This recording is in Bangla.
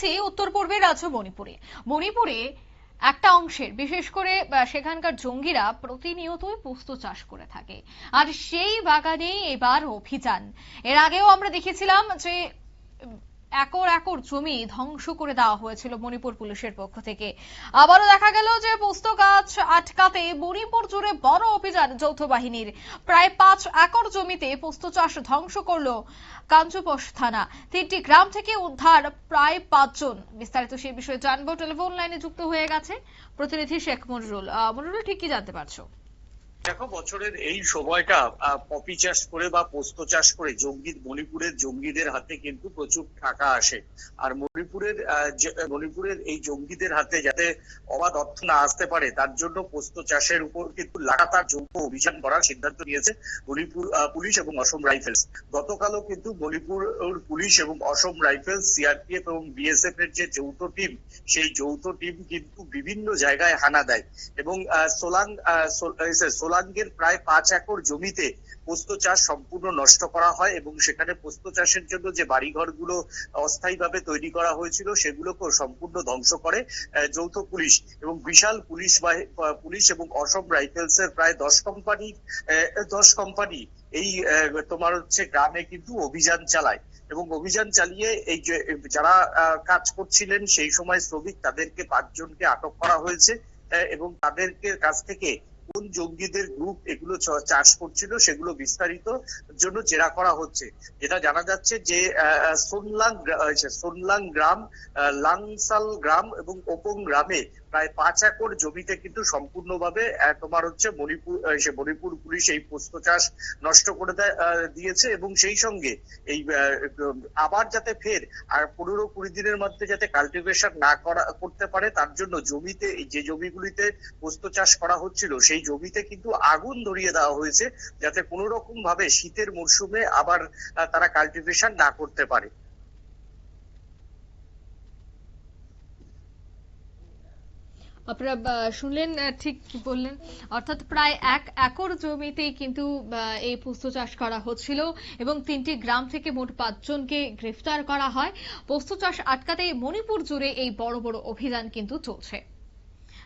যাচ্ছি উত্তর পূর্বের রাজ্য মণিপুরে। মণিপুরে একটা অংশের, বিশেষ করে সেখানকার জঙ্গিরা প্রতিনিয়তই পোস্ত চাষ করে থাকে। আর সেই বাগানেই এবার অভিযান। এর আগেও আমরা দেখেছিলাম যে একর একর জমি ধ্বংস করে দেওয়া হয়েছিল মণিপুর পুলিশের পক্ষ থেকে। আবারও দেখা গেল যে পোস্ত গাছ আটকাতে মণিপুর জুড়ে বড় অভিযান যৌথ বাহিনীর। প্রায় পাঁচ একর জমিতে পোস্ত চাষ ধ্বংস করল কাঞ্চুপোষ থানা। তিনটি গ্রাম থেকে উদ্ধার প্রায় পাঁচজন। বিস্তারিত সেই বিষয়ে জানব। টেলিফোন লাইনে যুক্ত হয়ে গেছে প্রতিনিধি শেখ মনিরুল। মনিরুল, ঠিক কি জানতে পারছ? দেখো বছরের এই সময়টা পপি চাষ করে বা পোস্ত চাষ করে জঙ্গি মণিপুরের জঙ্গিদের হাতে কিন্তু প্রচুর টাকা আসে। আর মণিপুরের মণিপুরের এই জঙ্গিদের হাতে যাতে অবাধ অর্থ না আসতে পারে তার জন্য পোস্ত চাষের উপর কিন্তু লাগাতার যৌথ অভিযান করার সিদ্ধান্ত নিয়েছে মণিপুর পুলিশ এবং অসম রাইফেলস। গতকালও কিন্তু মণিপুর পুলিশ এবং অসম রাইফেলস সিআরপিএফ এবং বিএসএফ এর যে যৌথ টিম সেই যৌথ টিম কিন্তু বিভিন্ন জায়গায় হানা দেয়। এবং আহ, সোলাং আহ, সো- এই সে, সোলাঙ্গের প্রায় পাঁচ একর জমিতে পোস্ত চাষ সম্পূর্ণ নষ্ট করা হয় এবং সেখানে পোস্ত চাষের জন্য যে বাড়িঘরগুলো অস্থায়ীভাবে তৈরি করা হয়েছিল সেগুলোকেও সম্পূর্ণ ধ্বংস করে যৌথ পুলিশ এবং বিশাল পুলিশ পুলিশ এবং অসম রাইফেলস এর প্রায় দশ কোম্পানি দশ কোম্পানি এই তোমার হচ্ছে গ্রামে কিন্তু অভিযান চালায় এবং অভিযান চালিয়ে এই যে যারা কাজ করছিলেন সেই সময় শ্রমিক তাদেরকে পাঁচজনকে আটক করা হয়েছে এবং তাদেরকে কাছ থেকে কোন জঙ্গিদের গ্রুপ এগুলো চাষ করছিল সেগুলো বিস্তারিত জন্য জেরা করা হচ্ছে। যেটা জানা যাচ্ছে যে সোনলাং সোনলাং গ্রাম লাংসাল গ্রাম এবং ওপং গ্রামে প্রায় পাঁচ একর জমিতে কিন্তু সম্পূর্ণভাবে তোমার হচ্ছে মণিপুর সে মণিপুর পুলিশ এই পোস্ত চাষ নষ্ট করে দিয়েছে এবং সেই সঙ্গে এই আবার যাতে ফের, আর পনেরো কুড়ি দিনের মধ্যে যাতে কাল্টিভেশন না করা, করতে পারে, তার জন্য জমিতে যে জমিগুলিতে পোস্ত চাষ করা হচ্ছিল, সেই জমিতে কিন্তু আগুন ধরিয়ে দেওয়া হয়েছে যাতে কোনো রকম ভাবে শীতের মরশুমে আবার তারা কাল্টিভেশন না করতে পারে। আপনারা শুনলেন ঠিক কি বললেন? অর্থাৎ প্রায় এক একর জমিতেই কিন্তু এই পোস্ত চাষ করা হচ্ছিল এবং তিনটি গ্রাম থেকে মোট পাঁচজনকে গ্রেফতার করা হয়। পোস্ত চাষ আটকাতে মণিপুর জুড়ে এই বড় বড় অভিযান কিন্তু চলছে।